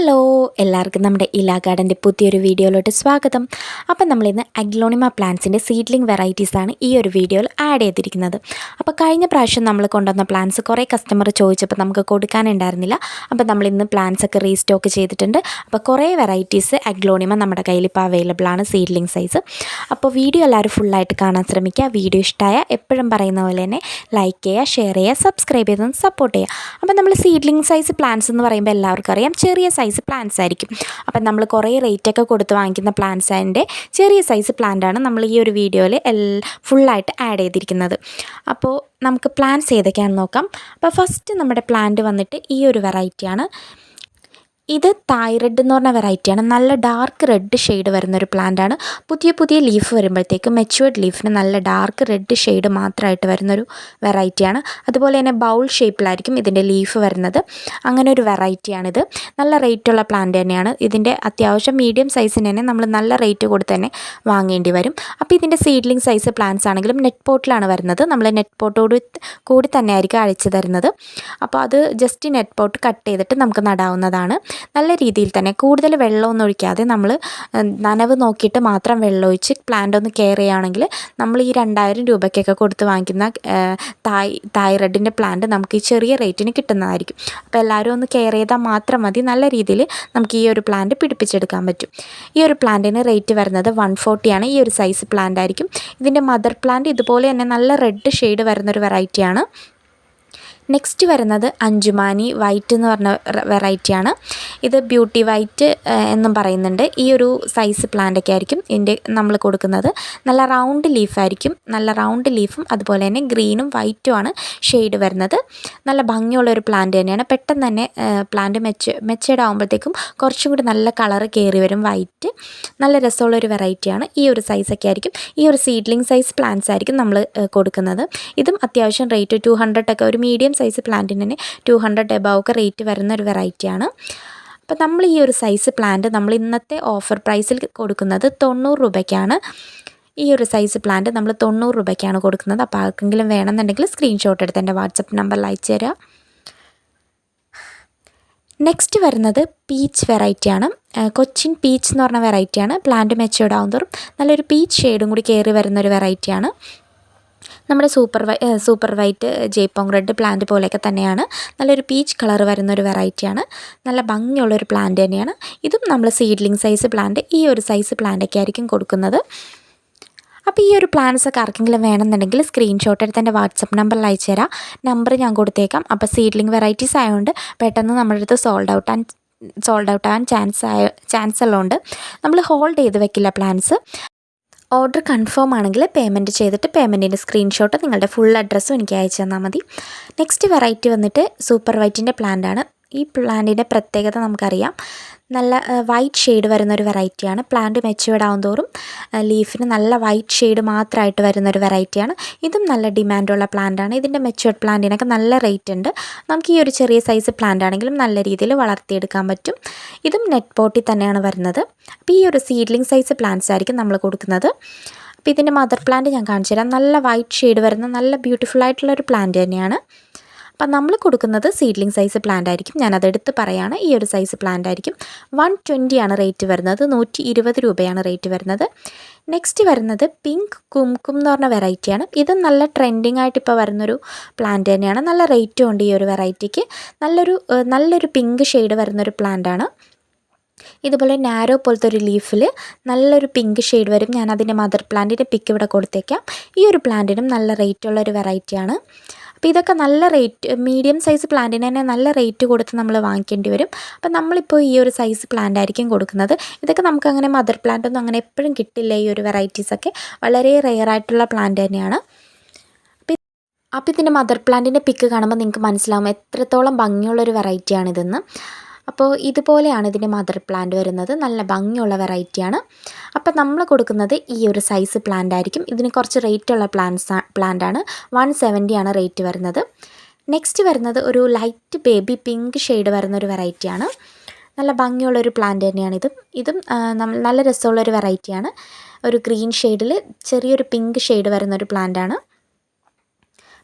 Hello എല്ലാവർക്കും നമ്മുടെ ഇലാ ഗാർഡന്റെ പുതിയൊരു വീഡിയോയിലോട്ട് സ്വാഗതം. അപ്പം നമ്മളിന്ന് അഗ്ലോണിമ പ്ലാന്റ്സിന്റെ സീഡ്ലിംഗ് വെറൈറ്റീസാണ് ഈ ഒരു വീഡിയോയിൽ ആഡ് ചെയ്തിരിക്കുന്നത്. അപ്പോൾ കഴിഞ്ഞ പ്രാവശ്യം നമ്മൾ കൊണ്ടുവന്ന പ്ലാന്റ്സ് കുറേ കസ്റ്റമർ ചോദിച്ചപ്പോൾ നമുക്ക് കൊടുക്കാനുണ്ടായിരുന്നില്ല. അപ്പോൾ നമ്മളിന്ന് പ്ലാന്റ്സ് ഒക്കെ റീസ്റ്റോക്ക് ചെയ്തിട്ടുണ്ട്. അപ്പോൾ കുറേ വെറൈറ്റീസ് അഗ്ലോണിമ നമ്മുടെ കയ്യിൽ ഇപ്പോൾ അവൈലബിൾ ആണ് സീഡ്ലിംഗ് സൈസ് അപ്പോൾ വീഡിയോ എല്ലാവരും ഫുള്ളായിട്ട് കാണാൻ ശ്രമിക്കുക. വീഡിയോ ഇഷ്ടമായ എപ്പോഴും പറയുന്ന പോലെ തന്നെ ലൈക്ക് ചെയ്യുക ഷെയർ ചെയ്യുക സബ്സ്ക്രൈബ് ചെയ്തൊന്ന് സപ്പോർട്ട് ചെയ്യുക. അപ്പോൾ നമ്മൾ സീഡ്ലിംഗ് സൈസ് പ്ലാന്റ്സ് എന്ന് പറയുമ്പോൾ എല്ലാവർക്കും അറിയാം. ചെറിയ സൈസ് പ്ലാന്റ്സ് ആയിരിക്കും. അപ്പം നമ്മൾ കുറേ റേറ്റൊക്കെ കൊടുത്ത് വാങ്ങിക്കുന്ന പ്ലാന്റ്സ് അതിന്റെ ചെറിയ സൈസ് പ്ലാന്റാണ് നമ്മൾ ഈ ഒരു വീഡിയോയിൽ എൽ ഫുള്ളായിട്ട് ആഡ് ചെയ്തിരിക്കുന്നത്. അപ്പോൾ നമുക്ക് പ്ലാന്റ്സ് ഏതൊക്കെയാണെന്ന് നോക്കാം. അപ്പോൾ ഫസ്റ്റ് നമ്മുടെ പ്ലാന്റ് വന്നിട്ട് ഈ ഒരു വെറൈറ്റിയാണ് ഇത് തായ് റെഡ് എന്ന് പറഞ്ഞ വെറൈറ്റിയാണ് നല്ല ഡാർക്ക് റെഡ് ഷെയ്ഡ് വരുന്ന ഒരു പ്ലാന്റ് ആണ്. പുതിയ പുതിയ ലീഫ് വരുമ്പോഴത്തേക്കും മെച്ചുവേർഡ് ലീഫിന് നല്ല ഡാർക്ക് റെഡ് ഷെയ്ഡ് മാത്രമായിട്ട് വരുന്നൊരു വെറൈറ്റിയാണ് അതുപോലെ തന്നെ ബൗൾ ഷേപ്പിലായിരിക്കും ഇതിന്റെ ലീഫ് വരുന്നത്. അങ്ങനെ ഒരു വെറൈറ്റിയാണിത് നല്ല റേറ്റുള്ള പ്ലാന്റ് തന്നെയാണ്. ഇതിന്റെ അത്യാവശ്യം മീഡിയം സൈസിന് തന്നെ നമ്മൾ നല്ല റേറ്റ് കൊടുത്ത് തന്നെ വാങ്ങേണ്ടി വരും. അപ്പോൾ ഇതിന്റെ സീഡ്ലിംഗ് സൈസ് പ്ലാന്റ്സ് ആണെങ്കിലും നെറ്റ് പോട്ടിലാണ് വരുന്നത്. നമ്മൾ നെറ്റ് പോട്ടോട് കൂടി തന്നെ ആയിരിക്കും അഴിച്ചു തരുന്നത്. അപ്പോൾ അത് ജസ്റ്റ് നെറ്റ് പോട്ട് കട്ട് ചെയ്തിട്ട് നമുക്ക് നടാവുന്നതാണ്. നല്ല രീതിയിൽ തന്നെ കൂടുതൽ വെള്ളമൊന്നും ഒഴിക്കാതെ നമ്മൾ നനവ് നോക്കിയിട്ട് മാത്രം വെള്ളം ഒഴിച്ച് പ്ലാന്റ് ഒന്ന് കെയർ ചെയ്യുകയാണെങ്കിൽ നമ്മൾ ഈ രണ്ടായിരം രൂപയ്ക്കൊക്കെ കൊടുത്ത് വാങ്ങിക്കുന്ന തായ് തായ് റെഡിന്റെ പ്ലാന്റ് നമുക്ക് ഈ ചെറിയ റേറ്റിന് കിട്ടുന്നതായിരിക്കും. അപ്പോൾ എല്ലാവരും ഒന്ന് കെയർ ചെയ്താൽ മാത്രം മതി. നല്ല രീതിയിൽ നമുക്ക് ഈ ഒരു പ്ലാന്റ് പിടിപ്പിച്ചെടുക്കാൻ പറ്റും. ഈ ഒരു പ്ലാന്റിന് റേറ്റ് വരുന്നത് വൺ ഫോർട്ടിയാണ് ഈ ഒരു സൈസ് പ്ലാന്റ് ആയിരിക്കും. ഇതിന്റെ മദർ പ്ലാന്റ് ഇതുപോലെ തന്നെ നല്ല റെഡ് ഷെയ്ഡ് വരുന്നൊരു വെറൈറ്റിയാണ് നെക്സ്റ്റ് വരുന്നത് അഞ്ചുമാനി വൈറ്റ് എന്ന് പറഞ്ഞ വെറൈറ്റിയാണ് ഇത് ബ്യൂട്ടി വൈറ്റ് എന്നും പറയുന്നുണ്ട്. ഈ ഒരു സൈസ് പ്ലാന്റൊക്കെ ആയിരിക്കും ഇതിന്റെ നമ്മൾ കൊടുക്കുന്നത്. നല്ല റൗണ്ട് ലീഫായിരിക്കും നല്ല റൗണ്ട് ലീഫും അതുപോലെ തന്നെ ഗ്രീനും വൈറ്റുമാണ് ഷെയ്ഡ് വരുന്നത്. നല്ല ഭംഗിയുള്ള ഒരു പ്ലാന്റ് തന്നെയാണ്. പെട്ടെന്ന് തന്നെ പ്ലാന്റ് മെച്ച് മെച്ചേഡ് ആകുമ്പോഴത്തേക്കും കുറച്ചും കൂടി നല്ല കളർ കയറി വരും വൈറ്റ് നല്ല രസമുള്ള ഒരു വെറൈറ്റിയാണ് ഈ ഒരു സൈസൊക്കെ ആയിരിക്കും. ഈ ഒരു സീഡ്ലിംഗ് സൈസ് പ്ലാന്റ്സ് ആയിരിക്കും നമ്മൾ കൊടുക്കുന്നത്. ഇതും അത്യാവശ്യം റേറ്റ് ടു ഹൺഡ്രഡ് ഒക്കെ ഒരു മീഡിയം സൈസ് പ്ലാന്റിന് തന്നെ ടു ഹൺഡ്രഡ് എബവ് ഒക്കെ റേറ്റ് വരുന്ന ഒരു വെറൈറ്റിയാണ് അപ്പോൾ നമ്മൾ ഈ ഒരു സൈസ് പ്ലാന്റ് നമ്മൾ ഇന്നത്തെ ഓഫർ പ്രൈസിൽ കൊടുക്കുന്നത് തൊണ്ണൂറ് രൂപയ്ക്കാണ്. ഈ ഒരു സൈസ് പ്ലാന്റ് നമ്മൾ തൊണ്ണൂറ് രൂപയ്ക്കാണ് കൊടുക്കുന്നത്. അപ്പോൾ ആർക്കെങ്കിലും വേണമെന്നുണ്ടെങ്കിൽ സ്ക്രീൻഷോട്ട് എടുത്ത് എന്റെ വാട്സപ്പ് നമ്പറിൽ അയച്ചു തരാം. നെക്സ്റ്റ് വരുന്നത് പീച്ച് വെറൈറ്റിയാണ് കൊച്ചിൻ പീച്ച് എന്ന് പറഞ്ഞ വെറൈറ്റിയാണ് പ്ലാന്റ് മെച്ചുവേർഡ് ആവുന്നതോറും നല്ലൊരു പീച്ച് ഷെയ്ഡും കൂടി കയറി വരുന്നൊരു വെറൈറ്റിയാണ് നമ്മുടെ സൂപ്പർ വൈ സൂപ്പർ വൈറ്റ് ജയ്പോങ് റെഡ് പ്ലാന്റ് പോലെയൊക്കെ തന്നെയാണ്. നല്ലൊരു പീച്ച് കളർ വരുന്ന ഒരു വെറൈറ്റിയാണ്. നല്ല ഭംഗിയുള്ളൊരു പ്ലാന്റ് തന്നെയാണ്. ഇതും നമ്മൾ സീഡ്ലിംഗ് സൈസ് പ്ലാന്റ് ഈ ഒരു സൈസ് പ്ലാന്റൊക്കെ ആയിരിക്കും കൊടുക്കുന്നത്. അപ്പോൾ ഈ ഒരു പ്ലാൻസ് ഒക്കെ ആർക്കെങ്കിലും വേണമെന്നുണ്ടെങ്കിൽ സ്ക്രീൻഷോട്ട് എടുത്ത് എന്റെ വാട്സപ്പ് നമ്പറിൽ അയച്ചു തരാം. നമ്പർ ഞാൻ കൊടുത്തേക്കാം. അപ്പോൾ സീഡ്ലിംഗ് വെറൈറ്റീസ് ആയതുകൊണ്ട് പെട്ടെന്ന് നമ്മുടെ അടുത്ത് sold out and sold out ആവാൻ ചാൻസ് ആയ ചാൻസ് ഉള്ളതുകൊണ്ട് നമ്മൾ ഹോൾഡ് ചെയ്ത് വെക്കില്ല പ്ലാൻസ് ഓർഡർ കൺഫേം ആണെങ്കിൽ പേയ്മെന്റ് ചെയ്തിട്ട് പേയ്മെന്റിന്റെ സ്ക്രീൻഷോട്ട് നിങ്ങളുടെ ഫുൾ അഡ്രസ്സും എനിക്ക് അയച്ചു തന്നാൽ മതി. നെക്സ്റ്റ് വെറൈറ്റി വന്നിട്ട് സൂപ്പർ വൈറ്റിന്റെ പ്ലാന്റാണ് ഈ പ്ലാന്റിന്റെ പ്രത്യേകത നമുക്കറിയാം. നല്ല വൈറ്റ് ഷെയ്ഡ് വരുന്ന ഒരു വെറൈറ്റിയാണ് പ്ലാന്റ് മെച്ചുവേർഡ് തോറും ലീഫിന് നല്ല വൈറ്റ് ഷെയ്ഡ് മാത്രമായിട്ട് വരുന്ന ഒരു വെറൈറ്റിയാണ് ഇതും നല്ല ഡിമാൻഡുള്ള പ്ലാന്റാണ് ഇതിന്റെ മെച്ചുവേർഡ് പ്ലാന്റിനൊക്കെ നല്ല റേറ്റ് ഉണ്ട്. നമുക്ക് ഈ ഒരു ചെറിയ സൈസ് പ്ലാന്റ് ആണെങ്കിലും നല്ല രീതിയിൽ വളർത്തിയെടുക്കാൻ പറ്റും. ഇതും നെറ്റ് പോട്ടിൽ തന്നെയാണ് വരുന്നത്. അപ്പോൾ ഈ ഒരു സീഡ്ലിംഗ് സൈസ് പ്ലാന്റ്സ് ആയിരിക്കും നമ്മൾ കൊടുക്കുന്നത്. അപ്പോൾ ഇതിന്റെ മദർ പ്ലാന്റ് ഞാൻ കാണിച്ചു തരാം നല്ല വൈറ്റ് ഷെയ്ഡ് വരുന്ന നല്ല ബ്യൂട്ടിഫുൾ ആയിട്ടുള്ള ഒരു പ്ലാന്റ് തന്നെയാണ്. അപ്പം നമ്മൾ കൊടുക്കുന്നത് സീഡ്ലിംഗ് സൈസ് പ്ലാന്റ് ആയിരിക്കും. ഞാൻ അതെടുത്ത് പറയുകയാണ് ഈ ഒരു സൈസ് പ്ലാന്റ് ആയിരിക്കും. വൺ ട്വന്റിയാണ് റേറ്റ് വരുന്നത് നൂറ്റി ഇരുപത് രൂപയാണ് റേറ്റ് വരുന്നത്. നെക്സ്റ്റ് വരുന്നത് പിങ്ക് കുംകും എന്ന് പറഞ്ഞ വെറൈറ്റിയാണ് ഇത് നല്ല ട്രെൻഡിങ് ആയിട്ട് ഇപ്പോൾ വരുന്നൊരു പ്ലാന്റ് തന്നെയാണ്. നല്ല റേറ്റും ഉണ്ട് ഈ ഒരു വെറൈറ്റിക്ക് നല്ലൊരു നല്ലൊരു പിങ്ക് ഷെയ്ഡ് വരുന്നൊരു പ്ലാന്റാണ് ഇതുപോലെ നാരോ പോലത്തെ ഒരു ലീഫിൽ നല്ലൊരു പിങ്ക് ഷെയ്ഡ് വരും. ഞാൻ അതിന്റെ മദർ പ്ലാന്റിന്റെ പിക്ക് ഇവിടെ കൊടുത്തേക്കാം. ഈ ഒരു പ്ലാന്റിനും നല്ല റേറ്റുള്ള ഒരു വെറൈറ്റിയാണ് അപ്പോൾ ഇതൊക്കെ നല്ല റേറ്റ് മീഡിയം സൈസ് പ്ലാന്റിന് തന്നെ നല്ല റേറ്റ് കൊടുത്ത് നമ്മൾ വാങ്ങിക്കേണ്ടി വരും. അപ്പോൾ നമ്മളിപ്പോൾ ഈ ഒരു സൈസ് പ്ലാന്റ് ആയിരിക്കും കൊടുക്കുന്നത്. ഇതൊക്കെ നമുക്ക് അങ്ങനെ മദർ പ്ലാന്റ് ഒന്നും അങ്ങനെ എപ്പോഴും കിട്ടില്ല ഈ ഒരു വെറൈറ്റീസൊക്കെ വളരെ റെയർ ആയിട്ടുള്ള പ്ലാന്റ് തന്നെയാണ്. അപ്പോൾ ഇതിന്റെ മദർ പ്ലാന്റിന്റെ പിക്ക് കാണുമ്പോൾ നിങ്ങൾക്ക് മനസ്സിലാവും എത്രത്തോളം ഭംഗിയുള്ളൊരു വെറൈറ്റിയാണിതെന്ന് അപ്പോൾ ഇതുപോലെയാണ് ഇതിന്റെ മദർ പ്ലാന്റ് വരുന്നത്. നല്ല ഭംഗിയുള്ള വെറൈറ്റിയാണ്. അപ്പോൾ നമ്മൾ കൊടുക്കുന്നത് ഈ ഒരു സൈസ് പ്ലാന്റ് ആയിരിക്കും. ഇതിന് കുറച്ച് റേറ്റുള്ള പ്ലാന്റ്സ് പ്ലാന്റ് ആണ്. വൺ സെവന്റിയാണ് റേറ്റ് വരുന്നത്. നെക്സ്റ്റ് വരുന്നത് ഒരു ലൈറ്റ് ബേബി പിങ്ക് ഷെയ്ഡ് വരുന്ന ഒരു വെറൈറ്റിയാണ് നല്ല ഭംഗിയുള്ള ഒരു പ്ലാന്റ് തന്നെയാണ് ഇതും. ഇതും നല്ല രസമുള്ള ഒരു വെറൈറ്റിയാണ് ഒരു ഗ്രീൻ ഷെയ്ഡിൽ ചെറിയൊരു പിങ്ക് ഷെയ്ഡ് വരുന്ന ഒരു പ്ലാന്റാണ്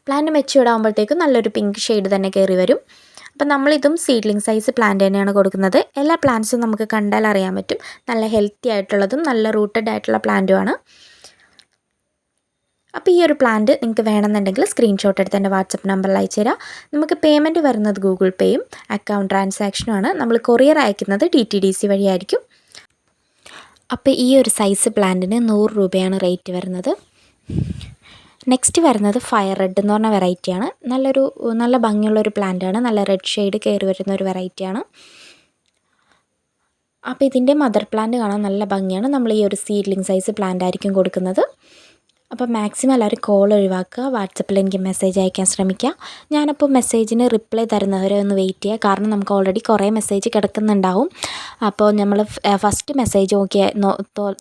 പ്ലാന്റ് മെച്ചുവേർഡ് ആകുമ്പോഴത്തേക്കും നല്ലൊരു പിങ്ക് ഷെയ്ഡ് തന്നെ കയറി വരും. അപ്പം നമ്മളിതും സീഡ്ലിംഗ് സൈസ് പ്ലാന്റ് തന്നെയാണ് കൊടുക്കുന്നത്. എല്ലാ പ്ലാന്റ്സും നമുക്ക് കണ്ടാൽ അറിയാൻ പറ്റും. നല്ല ഹെൽത്തി ആയിട്ടുള്ളതും നല്ല റൂട്ടഡ് ആയിട്ടുള്ള പ്ലാന്റുമാണ് അപ്പോൾ ഈ ഒരു പ്ലാന്റ് നിങ്ങൾക്ക് വേണമെന്നുണ്ടെങ്കിൽ സ്ക്രീൻഷോട്ട് എടുത്ത് എന്റെ വാട്സപ്പ് നമ്പറിൽ അയച്ചു തരാം നമുക്ക് പേയ്മെന്റ് വരുന്നത് ഗൂഗിൾ പേയും അക്കൗണ്ട് ട്രാൻസാക്ഷനുമാണ് നമ്മൾ കൊറിയർ അയക്കുന്നത് ടി ടി ഡി സി വഴിയായിരിക്കും. അപ്പോൾ ഈ ഒരു സൈസ് പ്ലാന്റിന് നൂറ് രൂപയാണ് റേറ്റ് വരുന്നത്. നെക്സ്റ്റ് വരുന്നത് ഫയർ റെഡ് എന്ന് പറഞ്ഞ വെറൈറ്റിയാണ് നല്ലൊരു നല്ല ഭംഗിയുള്ളൊരു പ്ലാന്റാണ് നല്ല റെഡ് ഷെയ്ഡ് കയറി വരുന്ന ഒരു വെറൈറ്റിയാണ് അപ്പോൾ ഇതിന്റെ മദർ പ്ലാന്റ് കാണാൻ നല്ല ഭംഗിയാണ്. നമ്മൾ ഈ ഒരു സീഡ്ലിംഗ് സൈസ് പ്ലാന്റ് ആയിരിക്കും കൊടുക്കുന്നത്. അപ്പോൾ മാക്സിമം എല്ലാവരും കോൾ ഒഴിവാക്കുക. വാട്സപ്പിൽ എനിക്ക് മെസ്സേജ് അയക്കാൻ ശ്രമിക്കുക ഞാനപ്പോൾ മെസ്സേജിന് റിപ്ലൈ തരുന്നവരെ ഒന്ന് വെയിറ്റ് ചെയ്യുക കാരണം നമുക്ക് ഓൾറെഡി കുറേ മെസ്സേജ് കിടക്കുന്നുണ്ടാവും. അപ്പോൾ നമ്മൾ ഫസ്റ്റ് മെസ്സേജ് നോക്കി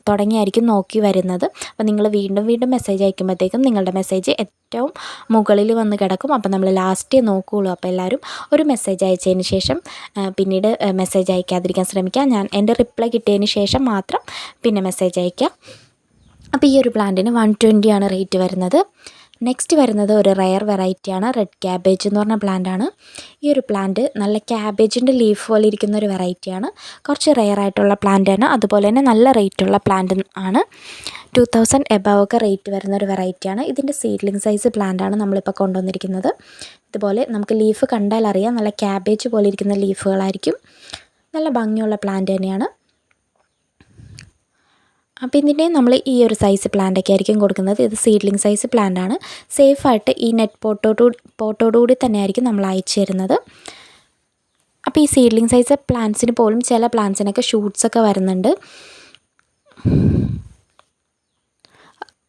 തുടങ്ങിയായിരിക്കും നോക്കി വരുന്നത്. അപ്പോൾ നിങ്ങൾ വീണ്ടും വീണ്ടും മെസ്സേജ് അയക്കുമ്പോഴത്തേക്കും നിങ്ങളുടെ മെസ്സേജ് ഏറ്റവും മുകളിൽ വന്ന് കിടക്കും. അപ്പോൾ നമ്മൾ ലാസ്റ്റേ നോക്കുകയുള്ളൂ അപ്പോൾ എല്ലാവരും ഒരു മെസ്സേജ് അയച്ചതിന് ശേഷം പിന്നീട് മെസ്സേജ് അയക്കാതിരിക്കാൻ ശ്രമിക്കുക ഞാൻ എന്റെ റിപ്ലൈ കിട്ടിയതിന് ശേഷം മാത്രം പിന്നെ മെസ്സേജ് അയയ്ക്കുക അപ്പോൾ ഈ ഒരു പ്ലാന്റിന് വൺ ആണ് റേറ്റ് വരുന്നത്. നെക്സ്റ്റ് വരുന്നത് ഒരു റയർ വെറൈറ്റിയാണ് റെഡ് ക്യാബേജ് എന്ന് പറഞ്ഞ പ്ലാന്റാണ് ഈ ഒരു പ്ലാന്റ് നല്ല ക്യാബേജിന്റെ ലീഫ് പോലെ ഇരിക്കുന്ന ഒരു വെറൈറ്റിയാണ് കുറച്ച് റയർ ആയിട്ടുള്ള പ്ലാന്റാണ് അതുപോലെ തന്നെ നല്ല റേറ്റുള്ള പ്ലാന്റ് ആണ്. ടു തൗസൻഡ് എബവ് ഒക്കെ റേറ്റ് വരുന്ന ഒരു വെറൈറ്റിയാണ് ഇതിന്റെ സീഡ്ലിംഗ് സൈസ് പ്ലാന്റാണ് നമ്മളിപ്പോൾ കൊണ്ടുവന്നിരിക്കുന്നത്. ഇതുപോലെ നമുക്ക് ലീഫ് കണ്ടാൽ അറിയാം നല്ല ക്യാബേജ് പോലെ ഇരിക്കുന്ന ലീഫുകളായിരിക്കും നല്ല ഭംഗിയുള്ള പ്ലാന്റ് തന്നെയാണ്. അപ്പോൾ ഇതിന്റെ നമ്മൾ ഈ ഒരു സൈസ് പ്ലാന്റൊക്കെ ആയിരിക്കും കൊടുക്കുന്നത്. ഇത് സീഡ്ലിംഗ് സൈസ് പ്ലാന്റാണ് സേഫായിട്ട് ഈ നെറ്റ് പോട്ടോടു പോട്ടോടുകൂടി തന്നെ ആയിരിക്കും നമ്മൾ അയച്ചു തരുന്നത്. അപ്പോൾ ഈ സീഡ്ലിംഗ് സൈസ് പ്ലാന്റ്സിന് പോലും ചില പ്ലാന്റ്സിനൊക്കെ ഷൂട്ട്സൊക്കെ വരുന്നുണ്ട്.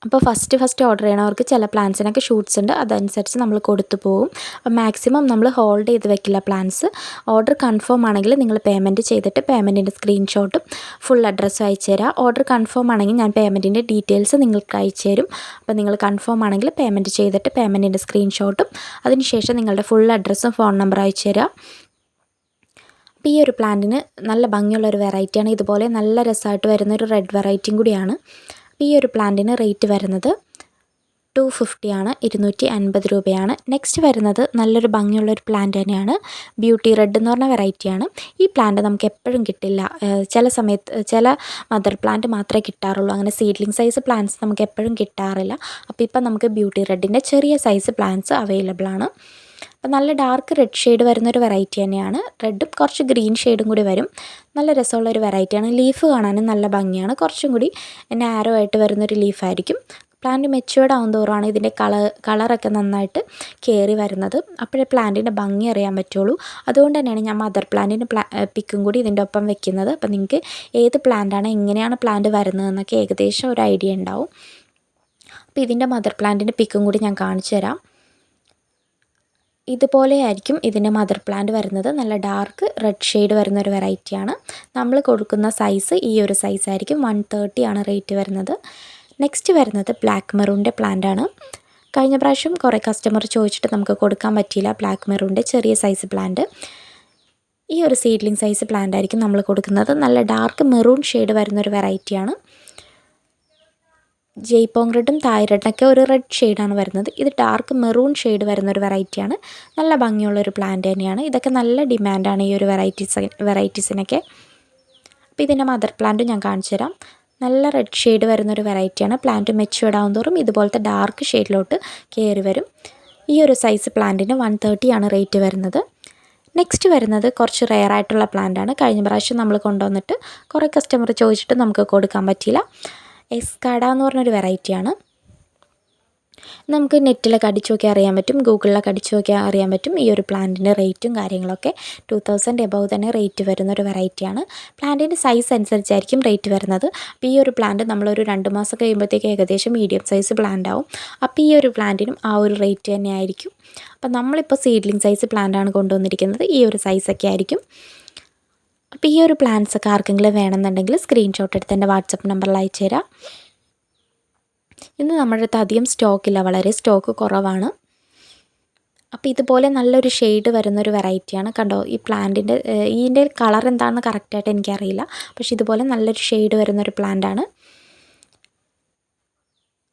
അപ്പോൾ ഫസ്റ്റ് ഫസ്റ്റ് ഓർഡർ ചെയ്യണവർക്ക് ചില പ്ലാൻസിനൊക്കെ ഷൂട്ട്സ് ഉണ്ട്. അതനുസരിച്ച് നമ്മൾ കൊടുത്തു പോകും. അപ്പോൾ മാക്സിമം നമ്മൾ ഹോൾഡ് ചെയ്ത് വെക്കില്ല പ്ലാൻസ്. ഓർഡർ കൺഫേം ആണെങ്കിൽ നിങ്ങൾ പേയ്മെന്റ് ചെയ്തിട്ട് പേയ്മെന്റിന്റെ സ്ക്രീൻഷോട്ടും ഫുൾ അഡ്രസ്സും അയച്ചു തരാം. ഓർഡർ കൺഫേം ആണെങ്കിൽ ഞാൻ പേയ്മെന്റിന്റെ ഡീറ്റെയിൽസ് നിങ്ങൾക്ക് അയച്ചു തരും. അപ്പോൾ നിങ്ങൾ കൺഫേം ആണെങ്കിൽ പേയ്മെന്റ് ചെയ്തിട്ട് പേയ്മെന്റിന്റെ സ്ക്രീൻഷോട്ടും അതിനുശേഷം നിങ്ങളുടെ ഫുൾ അഡ്രസ്സും ഫോൺ നമ്പർ അയച്ചു തരാം. അപ്പോൾ ഈ ഒരു പ്ലാന്റിന് നല്ല ഭംഗിയുള്ള ഒരു വെറൈറ്റിയാണ്. ഇതുപോലെ നല്ല രസമായിട്ട് വരുന്ന ഒരു റെഡ് വെറൈറ്റിയും കൂടിയാണ്. ഈ ഒരു പ്ലാന്റിന് റേറ്റ് വരുന്നത് ടു ഫിഫ്റ്റിയാണ് ഇരുന്നൂറ്റി അൻപത് രൂപയാണ്. നെക്സ്റ്റ് വരുന്നത് നല്ലൊരു ഭംഗിയുള്ള ഒരു പ്ലാന്റ് തന്നെയാണ് ബ്യൂട്ടി റെഡ് എന്ന് പറഞ്ഞ വെറൈറ്റിയാണ് ഈ പ്ലാന്റ് നമുക്ക് എപ്പോഴും കിട്ടില്ല. ചില സമയത്ത് ചില മദർ പ്ലാന്റ് മാത്രമേ കിട്ടാറുള്ളൂ. അങ്ങനെ സീഡ്ലിംഗ് സൈസ് പ്ലാന്റ്സ് നമുക്ക് എപ്പോഴും കിട്ടാറില്ല. അപ്പോൾ ഇപ്പം നമുക്ക് ബ്യൂട്ടി റെഡിന്റെ ചെറിയ സൈസ് പ്ലാന്റ്സ് അവൈലബിൾ ആണ്. അപ്പോൾ നല്ല ഡാർക്ക് റെഡ് ഷെയ്ഡ് വരുന്നൊരു വെറൈറ്റി തന്നെയാണ്. റെഡും കുറച്ച് ഗ്രീൻ ഷെയ്ഡും കൂടി വരും. നല്ല രസമുള്ള ഒരു വെറൈറ്റിയാണ് ലീഫ് കാണാനും നല്ല ഭംഗിയാണ്. കുറച്ചും കൂടി നാരോ ആയിട്ട് വരുന്നൊരു ലീഫായിരിക്കും പ്ലാന്റ് മെച്ചുവേർഡ് ആവും തോറുമാണ് ഇതിന്റെ കളർ കളറൊക്കെ നന്നായിട്ട് കയറി വരുന്നത്. അപ്പോഴേ പ്ലാന്റിന്റെ ഭംഗി അറിയാൻ പറ്റുള്ളൂ. അതുകൊണ്ട് തന്നെയാണ് ഞാൻ മദർ പ്ലാന്റിന്റെ പ്ലാ പിക്കും കൂടി ഇതിന്റെ ഒപ്പം വെക്കുന്നത്. അപ്പം നിങ്ങൾക്ക് ഏത് പ്ലാന്റാണ് എങ്ങനെയാണ് പ്ലാന്റ് വരുന്നതെന്നൊക്കെ ഏകദേശം ഒരു ഐഡിയ ഉണ്ടാവും. അപ്പോൾ ഇതിന്റെ മദർ പ്ലാന്റിന്റെ പിക്കും കൂടി ഞാൻ കാണിച്ചു തരാം ഇതുപോലെയായിരിക്കും ഇതിന്റെ മദർ പ്ലാന്റ് വരുന്നത്. നല്ല ഡാർക്ക് റെഡ് ഷെയ്ഡ് വരുന്ന ഒരു വെറൈറ്റിയാണ് നമ്മൾ കൊടുക്കുന്ന സൈസ് ഈ ഒരു സൈസ് ആയിരിക്കും. വൺ തേർട്ടി ആണ് റേറ്റ് വരുന്നത്. നെക്സ്റ്റ് വരുന്നത് ബ്ലാക്ക് മെറൂണിന്റെ ആണ്. കഴിഞ്ഞ പ്രാവശ്യം കുറേ കസ്റ്റമർ ചോദിച്ചിട്ട് നമുക്ക് കൊടുക്കാൻ പറ്റിയില്ല ബ്ലാക്ക് മെറൂണിന്റെ ചെറിയ സൈസ് പ്ലാന്റ് ഈ ഒരു സീഡ്ലിംഗ് സൈസ് പ്ലാന്റ് ആയിരിക്കും നമ്മൾ കൊടുക്കുന്നത്. നല്ല ഡാർക്ക് മെറൂൺ ഷെയ്ഡ് വരുന്നൊരു വെറൈറ്റിയാണ് ജയ്പോങ് റെഡും തായ് ഒരു റെഡ് ഷെയ്ഡാണ് വരുന്നത്. ഇത് ഡാർക്ക് മെറൂൺ ഷെയ്ഡ് വരുന്ന ഒരു വെറൈറ്റിയാണ് നല്ല ഭംഗിയുള്ള ഒരു പ്ലാന്റ് തന്നെയാണ്. ഇതൊക്കെ നല്ല ഡിമാൻഡാണ് ഈ ഒരു വെറൈറ്റീസ് വെറൈറ്റീസിനൊക്കെ അപ്പോൾ ഇതിന്റെ മദർ പ്ലാന്റും ഞാൻ കാണിച്ചു തരാം. നല്ല റെഡ് ഷെയ്ഡ് വരുന്ന ഒരു വെറൈറ്റിയാണ് പ്ലാന്റ് മെച്ചുവേർഡ് ആവും തോറും ഇതുപോലത്തെ ഡാർക്ക് ഷെയ്ഡിലോട്ട് കയറി വരും. ഈ ഒരു സൈസ് പ്ലാന്റിന് വൺ തേർട്ടിയാണ് റേറ്റ് വരുന്നത്. നെക്സ്റ്റ് വരുന്നത് കുറച്ച് റെയർ ആയിട്ടുള്ള പ്ലാന്റാണ് കഴിഞ്ഞ പ്രാവശ്യം നമ്മൾ കൊണ്ടുവന്നിട്ട് കുറേ കസ്റ്റമർ ചോദിച്ചിട്ട് നമുക്ക് കൊടുക്കാൻ പറ്റിയില്ല. എസ്കാഡ എന്ന് പറഞ്ഞൊരു വെറൈറ്റിയാണ് നമുക്ക് നെറ്റിലൊക്കെ അടിച്ചു നോക്കിയാൽ അറിയാൻ പറ്റും ഗൂഗിളിലൊക്കെ അടിച്ചു നോക്കിയാൽ അറിയാൻ പറ്റും. ഈ ഒരു പ്ലാന്റിന്റെ റേറ്റും കാര്യങ്ങളൊക്കെ ടു തൗസൻഡ് എബവ് തന്നെ റേറ്റ് വരുന്ന ഒരു വെറൈറ്റിയാണ് പ്ലാന്റിന്റെ സൈസ് അനുസരിച്ചായിരിക്കും റേറ്റ് വരുന്നത്. അപ്പോൾ ഈ ഒരു പ്ലാന്റ് നമ്മളൊരു രണ്ട് മാസം കഴിയുമ്പോഴത്തേക്ക് ഏകദേശം മീഡിയം സൈസ് പ്ലാന്റ് ആവും. അപ്പോൾ ഈ ഒരു പ്ലാന്റിനും ആ ഒരു റേറ്റ് തന്നെ ആയിരിക്കും അപ്പോൾ നമ്മളിപ്പോൾ സീഡ്ലിംഗ് സൈസ് പ്ലാന്റാണ് കൊണ്ടുവന്നിരിക്കുന്നത്. ഈ ഒരു സൈസൊക്കെ ആയിരിക്കും. അപ്പോൾ ഈ ഒരു പ്ലാൻസ് ഒക്കെ ആർക്കെങ്കിലും വേണമെന്നുണ്ടെങ്കിൽ സ്ക്രീൻഷോട്ട് എടുത്ത് എന്റെ വാട്സപ്പ് നമ്പറിൽ അയച്ചു തരാം. ഇന്ന് നമ്മുടെ അടുത്ത് അധികം സ്റ്റോക്കില്ല വളരെ സ്റ്റോക്ക് കുറവാണ്. അപ്പോൾ ഇതുപോലെ നല്ലൊരു ഷെയ്ഡ് വരുന്നൊരു വെറൈറ്റിയാണ് കണ്ടോ ഈ പ്ലാന്റിന്റെ ഇതിന്റെ കളർ എന്താണെന്ന് കറക്റ്റായിട്ട് എനിക്കറിയില്ല. പക്ഷെ ഇതുപോലെ നല്ലൊരു ഷെയ്ഡ് വരുന്നൊരു പ്ലാന്റാണ്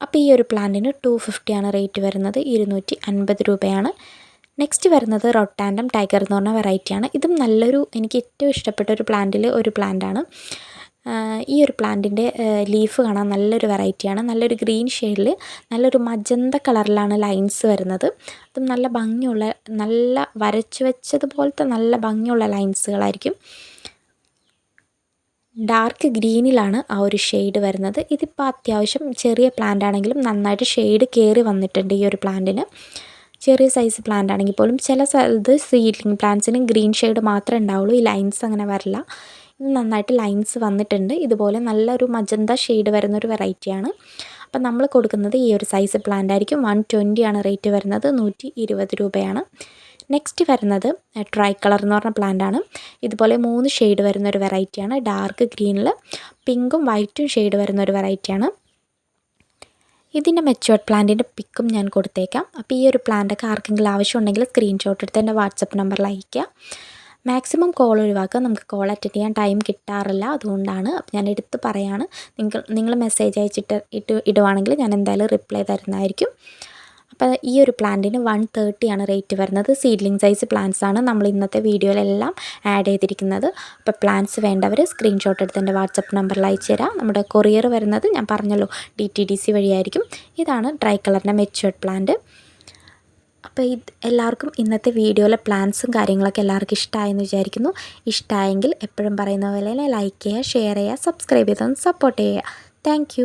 അപ്പോൾ ഈ ഒരു പ്ലാന്റിന് ടു ഫിഫ്റ്റിയാണ് റേറ്റ് വരുന്നത്. ഇരുന്നൂറ്റി അൻപത് രൂപയാണ്. നെക്സ്റ്റ് വരുന്നത് റൊട്ടാൻഡം ടൈഗർ എന്ന് പറഞ്ഞ വെറൈറ്റിയാണ് ഇതും നല്ലൊരു എനിക്ക് ഏറ്റവും ഇഷ്ടപ്പെട്ട ഒരു പ്ലാന്റിൽ ഒരു പ്ലാന്റാണ് ഈ ഒരു പ്ലാന്റിന്റെ ലീഫ് കാണാൻ നല്ലൊരു വെറൈറ്റിയാണ് നല്ലൊരു ഗ്രീൻ ഷെയ്ഡിൽ നല്ലൊരു മജന്ത കളറിലാണ് ലൈൻസ് വരുന്നത്. അതും നല്ല ഭംഗിയുള്ള നല്ല വരച്ചു വെച്ചതുപോലത്തെ നല്ല ഭംഗിയുള്ള ലൈൻസുകളായിരിക്കും ഡാർക്ക് ഗ്രീനിലാണ് ആ ഒരു ഷെയ്ഡ് വരുന്നത്. ഇതിപ്പോൾ അത്യാവശ്യം ചെറിയ പ്ലാന്റ് ആണെങ്കിലും നന്നായിട്ട് ഷെയ്ഡ് കയറി വന്നിട്ടുണ്ട് ഈ ഒരു പ്ലാന്റിന് ചെറിയ സൈസ് പ്ലാന്റ് ആണെങ്കിൽ പോലും ചില സ്ഥലത്ത് സീഡ്ലിംഗ് പ്ലാന്റ്സിന് ഗ്രീൻ ഷെയ്ഡ് മാത്രമേ ഉണ്ടാവുള്ളൂ. ഈ ലൈൻസ് അങ്ങനെ വരില്ല. ഇത് നന്നായിട്ട് ലൈൻസ് വന്നിട്ടുണ്ട്. ഇതുപോലെ നല്ലൊരു മജന്ത ഷെയ്ഡ് വരുന്നൊരു വെറൈറ്റിയാണ് അപ്പം നമ്മൾ കൊടുക്കുന്നത് ഈ ഒരു സൈസ് പ്ലാന്റ് ആയിരിക്കും. വൺ ആണ് റേറ്റ് വരുന്നത്. നൂറ്റി ഇരുപത് രൂപയാണ്. നെക്സ്റ്റ് വരുന്നത് ട്രൈ കളർ എന്ന് പറഞ്ഞ പ്ലാന്റ് ആണ്. ഇതുപോലെ മൂന്ന് ഷെയ്ഡ് വരുന്ന ഒരു വെറൈറ്റിയാണ് ഡാർക്ക് ഗ്രീനിൽ പിങ്കും വൈറ്റും ഷെയ്ഡ് വരുന്ന ഒരു വെറൈറ്റിയാണ് ഇതിന്റെ മെച്ചുവേർഡ് പ്ലാന്റിന്റെ പിക്കും ഞാൻ കൊടുത്തേക്കാം. അപ്പോൾ ഈ ഒരു പ്ലാന്റൊക്കെ ആർക്കെങ്കിലും ആവശ്യമുണ്ടെങ്കിൽ സ്ക്രീൻഷോട്ട് എടുത്ത് എന്റെ വാട്സപ്പ് നമ്പറിൽ അയയ്ക്കാം മാക്സിമം കോൾ ഒഴിവാക്കുക. നമുക്ക് കോൾ അറ്റൻഡ് ചെയ്യാൻ ടൈം കിട്ടാറില്ല. അതുകൊണ്ടാണ് അപ്പോൾ ഞാൻ എടുത്ത് പറയാണ്. നിങ്ങൾ നിങ്ങൾ മെസ്സേജ് അയച്ചിട്ട് ഇട്ട് ഇടുവാണെങ്കിൽ ഞാൻ എന്തായാലും റിപ്ലൈ തരുന്നതായിരിക്കും. അപ്പോൾ ഈ ഒരു പ്ലാന്റിന് വൺ തേർട്ടിയാണ് റേറ്റ് വരുന്നത്. സീഡ്ലിംഗ് സൈസ് പ്ലാന്റ്സ് ആണ് നമ്മൾ ഇന്നത്തെ വീഡിയോയിലെല്ലാം ആഡ് ചെയ്തിരിക്കുന്നത്. അപ്പോൾ പ്ലാന്റ്സ് വേണ്ടവർ സ്ക്രീൻഷോട്ട് എടുത്ത് എന്റെ വാട്സപ്പ് നമ്പറിൽ അയച്ചു തരാം. നമ്മുടെ കൊറിയർ വരുന്നത് ഞാൻ പറഞ്ഞല്ലോ ഡി ടി ഡി സി വഴിയായിരിക്കും. ഇതാണ് ഡ്രൈ കളറിന്റെ മെച്ചുവേർഡ് പ്ലാന്റ്. അപ്പോൾ ഇത് എല്ലാവർക്കും ഇന്നത്തെ വീഡിയോയിലെ പ്ലാൻസും കാര്യങ്ങളൊക്കെ എല്ലാവർക്കും ഇഷ്ടമായെന്ന് വിചാരിക്കുന്നു. ഇഷ്ടമായെങ്കിൽ എപ്പോഴും പറയുന്ന പോലെ ലൈക്ക് ചെയ്യുക ഷെയർ ചെയ്യുക സബ്സ്ക്രൈബ് ചെയ്തൊന്ന് സപ്പോർട്ട് ചെയ്യുക. താങ്ക്